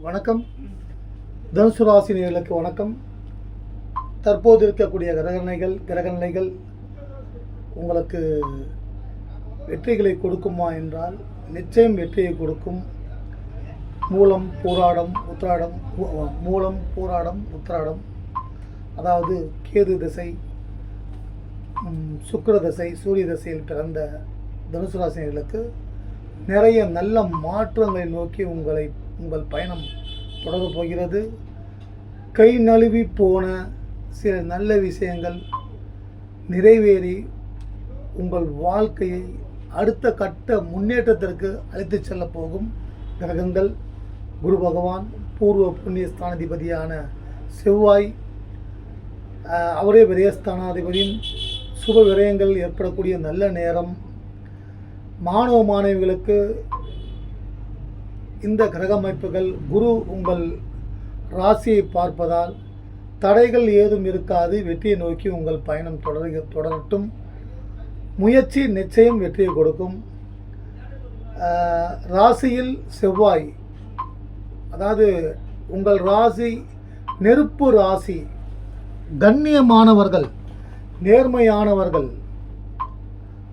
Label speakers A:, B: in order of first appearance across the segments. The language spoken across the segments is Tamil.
A: வணக்கம். தனுசு ராசினியர்களுக்கு வணக்கம். தற்போது இருக்கக்கூடிய கிரகணைகள் கிரகநிலைகள் உங்களுக்கு வெற்றிகளை கொடுக்குமா என்றால் நிச்சயம் வெற்றியை கொடுக்கும். மூலம் போராடம் உத்ராடம் மூ- மூலம் போராடம் உத்ராடம் அதாவது கேது திசை சுக்கர திசை சூரிய திசையில் பிறந்த தனுசு ராசினியர்களுக்கு நிறைய நல்ல மாற்றங்களை நோக்கி உங்களை உங்கள் பயணம் தொடரப் போகிறது. கை நழுவி போன சில நல்ல விஷயங்கள் நிறைவேறி உங்கள் வாழ்க்கையை அடுத்த கட்ட முன்னேற்றத்திற்கு அழைத்துச் செல்ல போகும் கிரகங்கள். குரு பகவான் பூர்வ புண்ணிய ஸ்தானாதிபதியான செவ்வாய் அவரே விரயஸ்தானாதிபதியும் சுப விரயங்கள் ஏற்படக்கூடிய நல்ல நேரம். மாணவ மாணவிகளுக்கு இந்த கிரக அமைப்புகள் குரு உங்கள் ராசியை பார்ப்பதால் தடைகள் ஏதும் இருக்காது. வெற்றியை நோக்கி உங்கள் பயணம் தொடர தொடரட்டும். முயற்சி நிச்சயம் வெற்றியை கொடுக்கும். ராசியில் செவ்வாய் அதாவது உங்கள் ராசி நெருப்பு ராசி கண்ணியமானவர்கள் நேர்மையானவர்கள்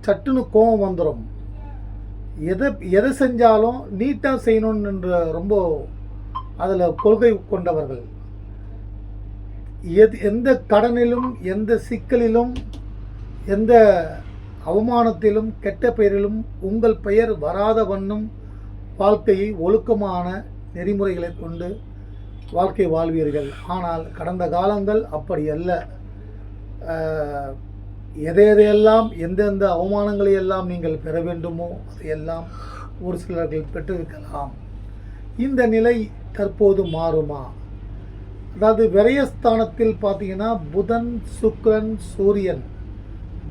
A: சட்டுன்னு கோபம் வந்துடும் எதை எதை செஞ்சாலும் நீட்டாக செய்யணுன்ற ரொம்ப அதில் கொள்கை கொண்டவர்கள். எது எந்த கடனிலும் எந்த சிக்கலிலும் எந்த அவமானத்திலும் கெட்ட பெயரிலும் உங்கள் பெயர் வராத வண்ணம் வாழ்க்கையை ஒழுக்கமான நெறிமுறைகளை கொண்டு வாழ்க்கை வாழ்வீர்கள். ஆனால் கடந்த காலங்கள் அப்படி அல்ல. எதை எதையெல்லாம் எந்தெந்த அவமானங்களை எல்லாம் நீங்கள் பெற வேண்டுமோ அதையெல்லாம் ஒரு சிலர்கள் பெற்றிருக்கலாம். இந்த நிலை தற்போது மாறுமா? அதாவது விரயஸ்தானத்தில் பார்த்தீங்கன்னா புதன் சுக்ரன் சூரியன்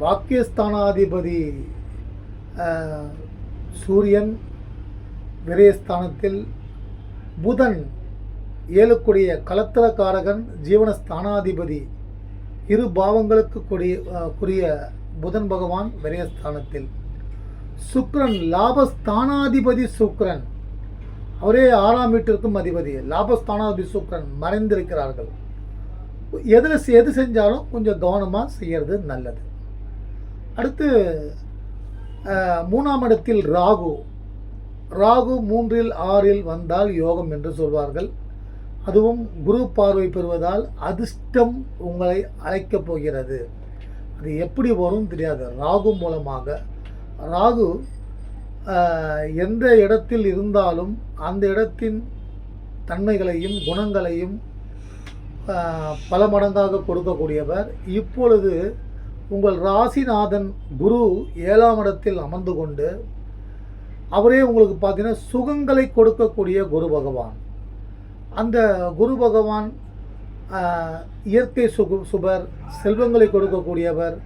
A: பாக்கியஸ்தானாதிபதி சூரியன் விரயஸ்தானத்தில் புதன் ஏழுக்குடைய கலத்திரக்காரகன் ஜீவனஸ்தானாதிபதி இரு பாவங்களுக்கு கூடிய அஹ், புதன் பகவான் விரயஸ்தானத்தில். சுக்ரன் லாபஸ்தானாதிபதி சுக்ரன் அவரே ஆறாம் வீட்டிற்கும் அதிபதி. லாபஸ்தானாதிபதி சுக்ரன் மறைந்திருக்கிறார்கள். எதில் எது செஞ்சாலும் கொஞ்சம் கவனமாக செய்கிறது நல்லது. அடுத்து மூணாம் இடத்தில் ராகு. ராகு மூன்றில் ஆறில் வந்தால் யோகம் என்று சொல்வார்கள். அதுவும் குரு பார்வை பெறுவதால் அதிர்ஷ்டம் உங்களை அழைக்கப் போகிறது. அது எப்படி வரும் தெரியாது. ராகு மூலமாக. ராகு எந்த இடத்தில் இருந்தாலும் அந்த இடத்தின் தன்மைகளையும் குணங்களையும் பல மடங்காக கொடுக்கக்கூடியவர். இப்பொழுது உங்கள் ராசிநாதன் குரு ஏழாம் இடத்தில் அமர்ந்து கொண்டு அவரே உங்களுக்கு பார்த்தீங்கன்னா சுகங்களை கொடுக்கக்கூடிய குரு பகவான். அந்த குரு பகவான் இயற்கை சுகு சுபர் செல்வங்களை கொடுக்கக்கூடியவர்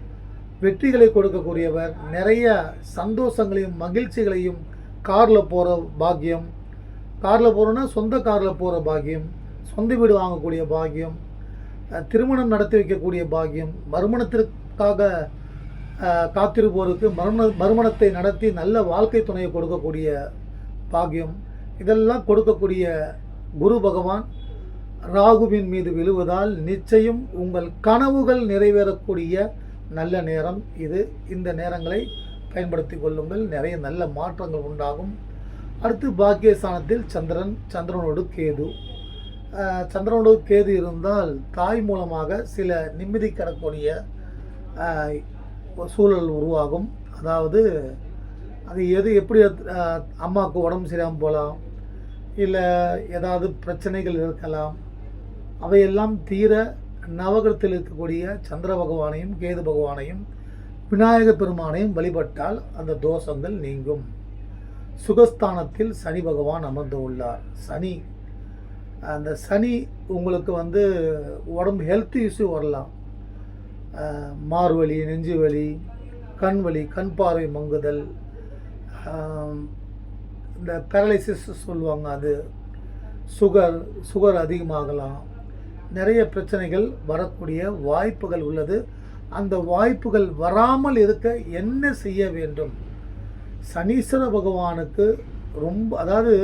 A: வெற்றிகளை கொடுக்கக்கூடியவர் நிறைய சந்தோஷங்களையும் மகிழ்ச்சிகளையும் காரில் போகிற பாக்கியம். காரில் போகிறோன்னா சொந்த காரில் போகிற பாக்கியம் சொந்த வீடு வாங்கக்கூடிய பாக்கியம் திருமணம் நடத்தி வைக்கக்கூடிய பாக்கியம் மறுமணத்திற்காக காத்திருப்போருக்கு மறுமண மறுமணத்தை நடத்தி நல்ல வாழ்க்கை துணையை கொடுக்கக்கூடிய பாக்கியம். இதெல்லாம் கொடுக்கக்கூடிய குரு பகவான் ராகுவின் மீது விழுவதால் நிச்சயம் உங்கள் கனவுகள் நிறைவேறக்கூடிய நல்ல நேரம் இது. இந்த நேரங்களை பயன்படுத்தி கொள்ளுங்கள். நிறைய நல்ல மாற்றங்கள் உண்டாகும். அடுத்து பாக்கியஸ்தானத்தில் சந்திரன் சந்திரனோடு கேது. சந்திரனோடு கேது இருந்தால் தாய் மூலமாக சில நிம்மதி கிடக்கூடிய சூழல் உருவாகும். அதாவது அது எது எப்படி அம்மாவுக்கு உடம்பு சரியாமல் போகலாம் இல்லை ஏதாவது பிரச்சனைகள் இருக்கலாம். அவையெல்லாம் தீர நவகரத்தில் இருக்கக்கூடிய சந்திர பகவானையும் கேது பகவானையும் விநாயக பெருமானையும் வழிபட்டால் அந்த தோஷங்கள் நீங்கும். சுகஸ்தானத்தில் சனி பகவான் அமர்ந்து உள்ளார். சனி அந்த சனி உங்களுக்கு வந்து உடம்பு ஹெல்த் இஷ்யூ வரலாம். மார்வலி நெஞ்சு வலி கண் வலி கண் பார்வை மங்குதல் இந்த பேரலைசிஸ் சொல்லுவாங்க அது சுகர் சுகர் அதிகமாகலாம். நிறைய பிரச்சனைகள் வரக்கூடிய வாய்ப்புகள் உள்ளது. அந்த வாய்ப்புகள் வராமல் இருக்க என்ன செய்ய வேண்டும்? சனீஸ்வர பகவானுக்கு ரொம்ப அதாவது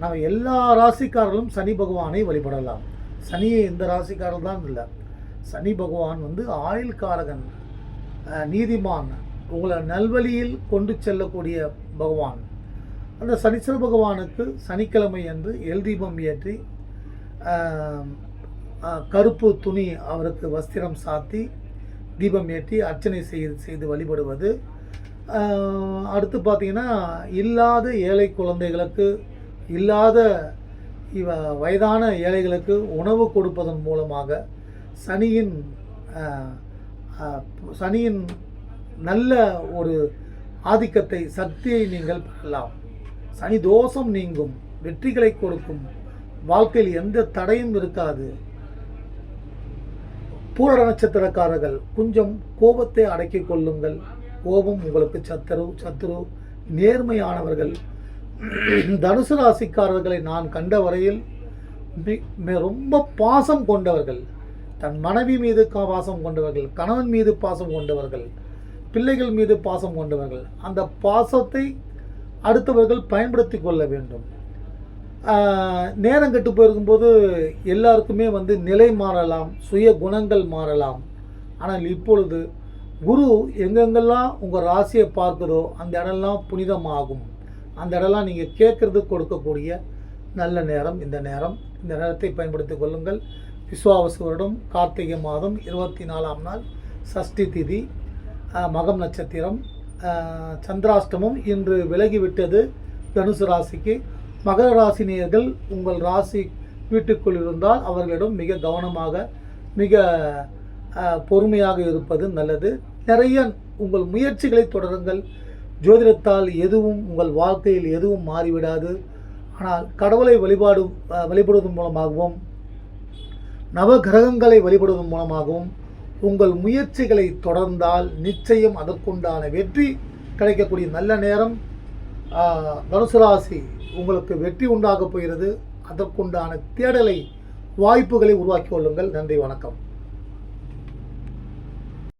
A: நம்ம எல்லா ராசிக்காரர்களும் சனி பகவானை வழிபடலாம். சனியை இந்த ராசிக்காரர் தான் இல்லை. சனி பகவான் வந்து ஆயுள்காரகன் நீதிமான் உங்களை நல்வழியில் கொண்டு செல்லக்கூடிய பகவான். அந்த சனீஸ்வர பகவானுக்கு சனிக்கிழமை அன்று எல் தீபம் ஏற்றி கருப்பு துணி அவருக்கு வஸ்திரம் சாத்தி தீபம் ஏற்றி அர்ச்சனை செய்து செய்து வழிபடுவது. அடுத்து பார்த்தீங்கன்னா இல்லாத ஏழை குழந்தைகளுக்கு இல்லாத இவ வயதான ஏழைகளுக்கு உணவு கொடுப்பதன் மூலமாக சனியின் சனியின் நல்ல ஒரு ஆதிக்கத்தை சக்தியை நீங்கள் பெறலாம். சனி தோஷம் நீங்கும் வெற்றிகளை கொடுக்கும். வாழ்க்கையில் எந்த தடையும் இருக்காது. பூர நட்சத்திரக்காரர்கள் கொஞ்சம் கோபத்தை அடக்கிக் கொள்ளுங்கள். கோபம் உங்களுக்கு சத்துரு சத்துரு நேர்மையானவர்கள். தனுசு ராசிக்காரர்களை நான் கண்ட வரையில் ரொம்ப பாசம் கொண்டவர்கள். தன் மனைவி மீது கா- பாசம் கொண்டவர்கள் கணவன் மீது பாசம் கொண்டவர்கள் பிள்ளைகள் மீது பாசம் கொண்டவர்கள். அந்த பாசத்தை அடுத்தவர்கள் பயன்படுத்தி கொள்ள வேண்டும். நேரம் கெட்டு போயிருக்கும்போது எல்லாருக்குமே வந்து நிலை மாறலாம் சுய குணங்கள் மாறலாம். ஆனால் இப்பொழுது குரு எங்கெங்கெல்லாம் உங்கள் ராசியை பார்க்குதோ அந்த இடம்லாம் புனிதமாகும். அந்த இடம்லாம் நீங்கள் கேட்குறது கொடுக்கக்கூடிய நல்ல நேரம் இந்த நேரம். இந்த நேரத்தை பயன்படுத்திக் கொள்ளுங்கள். விஸ்வாவசு வருடம் கார்த்திகை மாதம் இருபத்தி நாலாம் நாள் சஷ்டி திதி மகம் நட்சத்திரம். சந்திராஷ்டமம் இன்று விலகிவிட்டது. தனுசு ராசிக்கு மகர ராசினியர்கள் உங்கள் ராசி வீட்டுக்குள் இருந்தால் அவர்களிடம் மிக கவனமாக மிக பொறுமையாக இருப்பது நல்லது. நிறைய உங்கள் முயற்சிகளை தொடருங்கள். ஜோதிடத்தால் எதுவும் உங்கள் வாழ்க்கையில் எதுவும் மாறிவிடாது. ஆனால் கடவுளை வழிபாடு வழிபடுவதன் மூலமாகவும் நவ கிரகங்களை வழிபடுவதன் மூலமாகவும் உங்கள் முயற்சிகளை தொடர்ந்தால் நிச்சயம் அதற்குண்டான வெற்றி கிடைக்கக்கூடிய நல்ல நேரம் தனுசு ராசி உங்களுக்கு வெற்றி உண்டாகப் போகிறது. அதற்குண்டான தேடலை வாய்ப்புகளை உருவாக்கி கொள்ளுங்கள். நன்றி வணக்கம்.